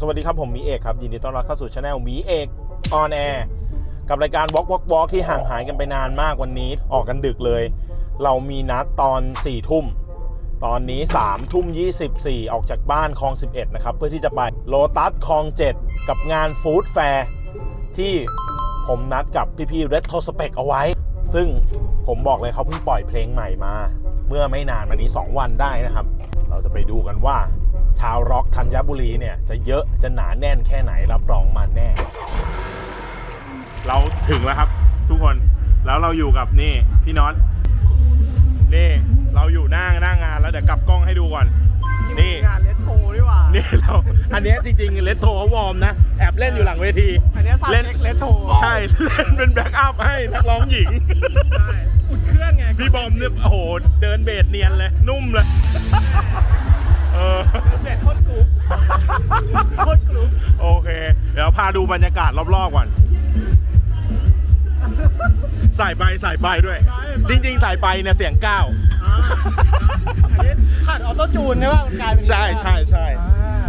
สวัสดีครับ ผมมีเอกครับ ยินดีต้อนรับเข้าสู่ช anel มีเอกออนแอร์กับรายการ Walk Walk Walk ที่ห่างหายกันไปนานมากวันนี้ ออกกันดึกเลย เรามีนัดตอน4ทุ่ม ตอนนี้3ทุ่ม24ออกจากบ้านคลอง 11 นะครับ เพื่อที่จะไปโลตัสคลอง 7 กับงานฟู้ดแฟร์ที่ผมนัดกับพี่ๆ Red t o s p e c เอาไว้ ซึ่งผมบอกเลยเขาเพิ่งปล่อยเพลงใหม่มา เมื่อไม่นานมานี้ 2 วันได้นะครับ เราจะไปดูกันว่า ชาวร็อกธัญบุรีเนี่ยจะเยอะจะหนาแน่นแค่ไหนรับรองมันแน่ เราถึงแล้วครับ ทุกคนแล้วเราอยู่กับนี่พี่น็อตนี่เราอยู่หน้าหน้างานแล้วเดี๋ยวกลับกล้องให้ดูก่อน นี่งานเลสโทดีกว่านี่เราอันเนี้ยจริงๆเลตโทเขาวอร์มนะแอบเล่นอยู่หลังเวที อันเนี้ยซาวเล่น เช็คเลสโทใช่เล่นเป็นแบ็กอัพให้นักร้องหญิง ใช่อุ่นเครื่องไงพี่บอมเนี่ยโอ้โหเดินเบสเนียนเลย นุ่มเลย เออเด็ดโคตรกรุ๊ปโคตรกรุ๊ปโอเค เดี๋ยวพาดูบรรยากาศรอบๆก่อนใส่ไปใส่ไปด้วย จริงๆใส่ไปเนี่ยเสียงก้าวอ่าอันนี้ขาดออโต้จูนใช่ป่ะมันกลายเป็นใช่ใช่ใช่อ่า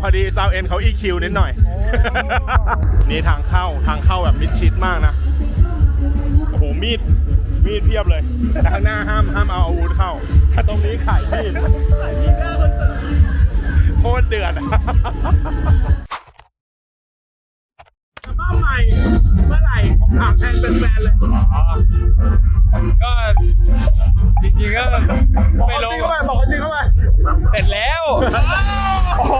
พอดีซาวเอ็นเขา EQ นิดหน่อยโอ้นี่ทางเข้าทางเข้าแบบมิดชิดมากนะ โอ้โห มีด มีดเพียบเลยแต่ข้างหน้าห้ามห้ามเอาอาวุธเข้า ถ้าตรงนี้ขายมีดใส่ที่หน้าคอนเสิร์ต โคตรเดือดอะอัลบั้มใหม่ เมื่อไหร่ผมถามแทนแฟนๆเลยก็จริงๆก็ไม่รู้จริงเข้าไปบอกจริงเข้าไปเสร็จแล้วโอ้โห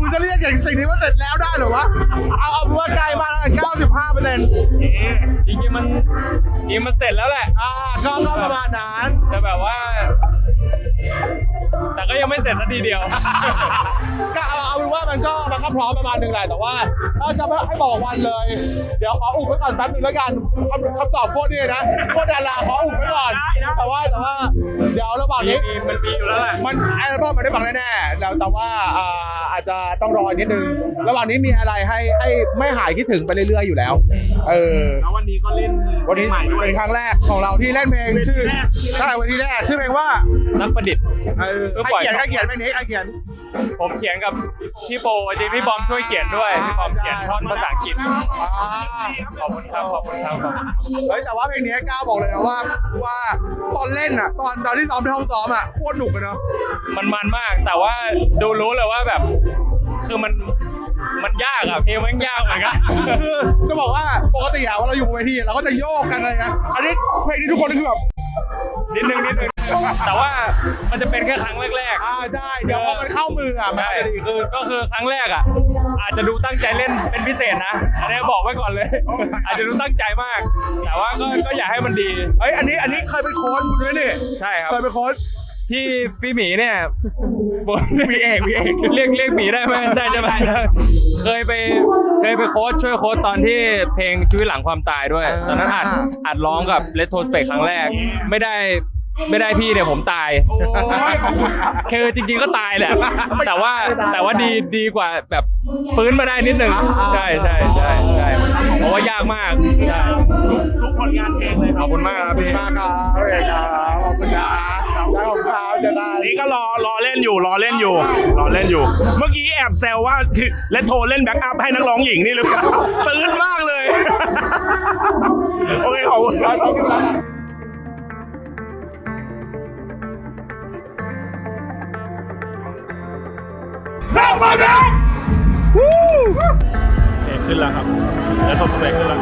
คุณจะเรียกอย่างสิ่งนี้ว่าเสร็จแล้วได้เหรอวะ เอาเอาเป็นว่าใกล้มากแล้ว95เปอร์เซ็นต์จริงๆมันจริงๆมันเสร็จแล้วแหละ อ่าก็ก็ประมาณนั้นแต่แบบว่า แต่ก็ยังไม่เสร็จสักทีเดียว ก็เอาเอาเป็นว่ามันก็มันก็พร้อมประมาณหนึ่งแหละแต่ว่าถ้าจะไม่ให้บอกวันเลย เดี๋ยวขออุบไว้ก่อนแป๊บนึงแล้วกันคำคำตอบโคตรนี่นะโคตรดาราขออุบไว้ก่อนแต่ว่าแต่ว่าเดี๋ยวระหว่างมีนี้ มีมันมีอยู่แล้วแหละ มันอัลบั้มมันได้ฟังแน่ๆแล้วแต่ว่าอ่าอา จจะต้องรอนิดนึง ระหว่างนี้มีอะไรให้ให้ไม่หายคิดถึงไปเรื่อยๆอยู่แล้ว เออ แล้ววันนี้ก็เล่นวันนี้ใหม่ด้วยเป็นครั้งแรกของเราที่เล่นเพลงชื่อใช่วันที่แรกชื่อเพลงว่านักประดิษฐ์ เออเออใครปล่อยเขียนใครเขียนเพลงนี้ใครเขียน ผมเขียนกับพี่โปจริงๆพี่บอมช่วยเขียนด้วยพี่บอมเขียนท่อนภาษาอังกฤษอ่าขอบคุณครับขอบคุณครับขอบคุณเฮ้ยแต่ว่าเพลงนี้ก้าวบอกเลยนะว่าว่าตอนเล่นอะ ตอนตอนที่ซ้อมที่ห้องซ้อมอะโคตรหนุกเลยเนาะมันมันมากแต่ว่าดูรู้เลยว่าแบบ คือมันมันยากอะเพลงมันยากเหมือนกันคือจะบอกว่าปกติอะเวลาเราอยู่บนเวทีเราก็จะโยกกันอะไรนะอันนี้เพลงนี้ทุกคนคือแบบนิดนึงนิดนึงแต่ว่ามันจะเป็นแค่ครั้งแรกอ่าใช่เดี๋ยวพอมันเข้ามืออะๆมันใช่ก็จะดีขึ้น ก็คือครั้งแรกอะอาจจะดูตั้งใจเล่นเป็นพิเศษนะอันนี้บอกไว้ก่อนเลย อาจจะดูตั้งใจมาก แต่ว่าก็ก็อยากให้มันดี เอ้ยอันนี้อันนี้เคยเป็นโค้ชคุณด้วยนี่ใช่ครับ เคยเป็นโค้ช ที่พี่หมีเนี่ยบนพี่เอกพี่เอกเรียกเรียกหมีได้ไหมได้ใช่ไหมเคยไปเคยไปโค้ชช่วยโค้ชตอนที่เพลงชีวิตหลังความตายด้วย ตอนนั้นอัดอัดร้องกับเลตโทสเปกครั้งแรก ไม่ได้ไม่ได้พี่เนี่ยผมตายคือจริงๆก็ตายแหละ แต่ว่าแต่ว่าดีดีกว่าแบบฟื้นมาได้นิดนึง ใช่ใช่ใช่ใช่เพราะว่ายากมากใช่ทุกผ ลงานเพลงเลยขอบคุณมากครับพี่มากครับเอกครับขอบคุณนะแล้วของเขาจะได้นี่ก็รอรอเล่นอยู่รอเล่นอยู่รอเล่นอยู่ เมื่อกี้แอบแซวว่าเล่นโทรเล่นแบ็กอัพให้นักร้องหญิงนี่หรือเปล่าตื่นมากเลย โอเคขอบคุณครับโอเคขึ้นแล้วครับแล้วโทรสเปกขึ้นแล้ว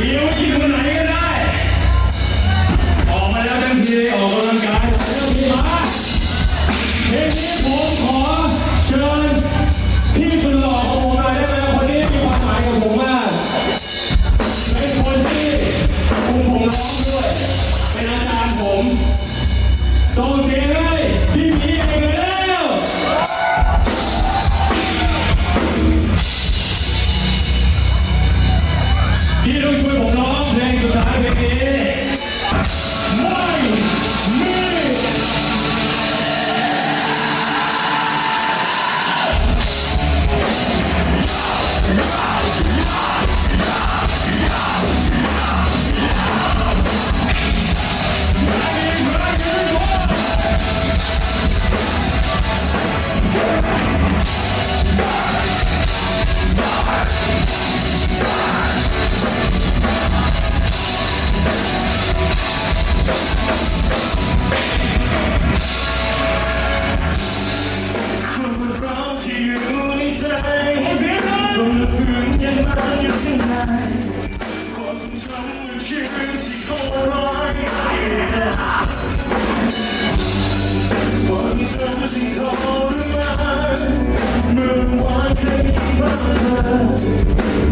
เดี๋ยวชิมคนไหนก็ได้ ออกมาแล้วทั้งทีออกกำลังกายทั้งทีมาเพนี้ผมขอเชิญพี่สุดหล่อของผมหน่อยได้ไหมคนนี้มีความหมายกับผมมากเป็นคนที่คุมผมร้องด้วย เป็นอาจารย์ผมส่งเสี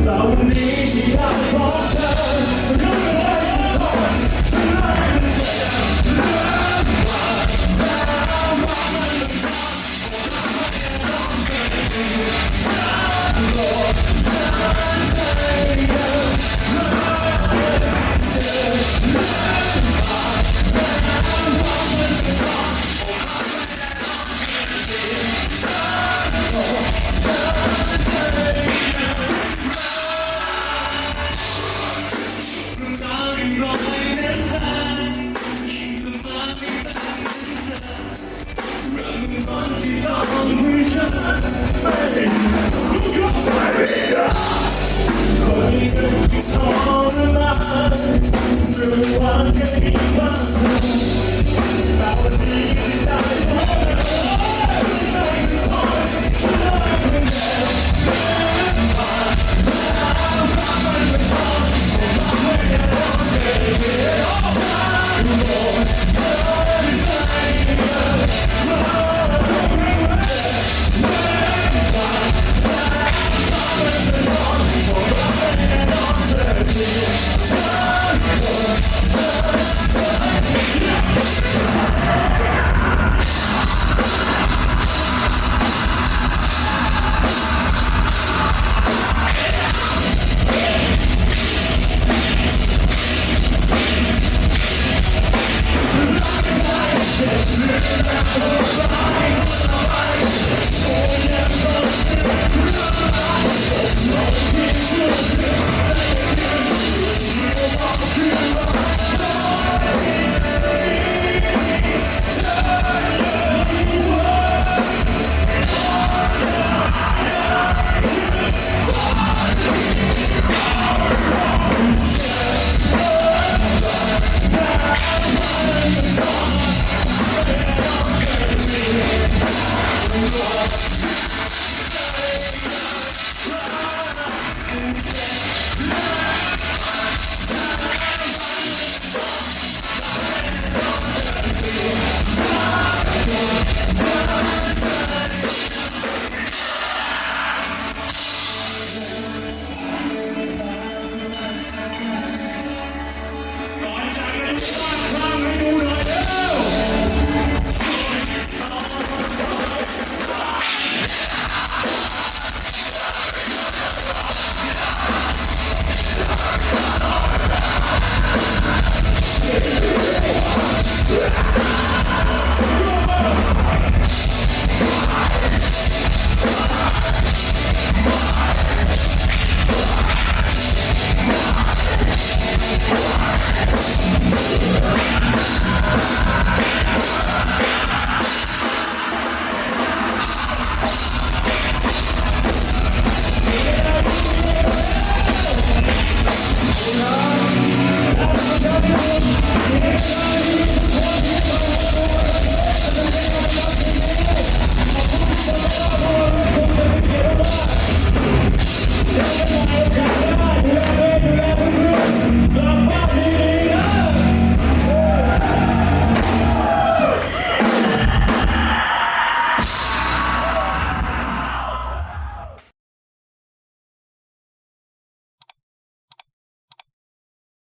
เรานี้ที่อยากขอเธอ Yeah.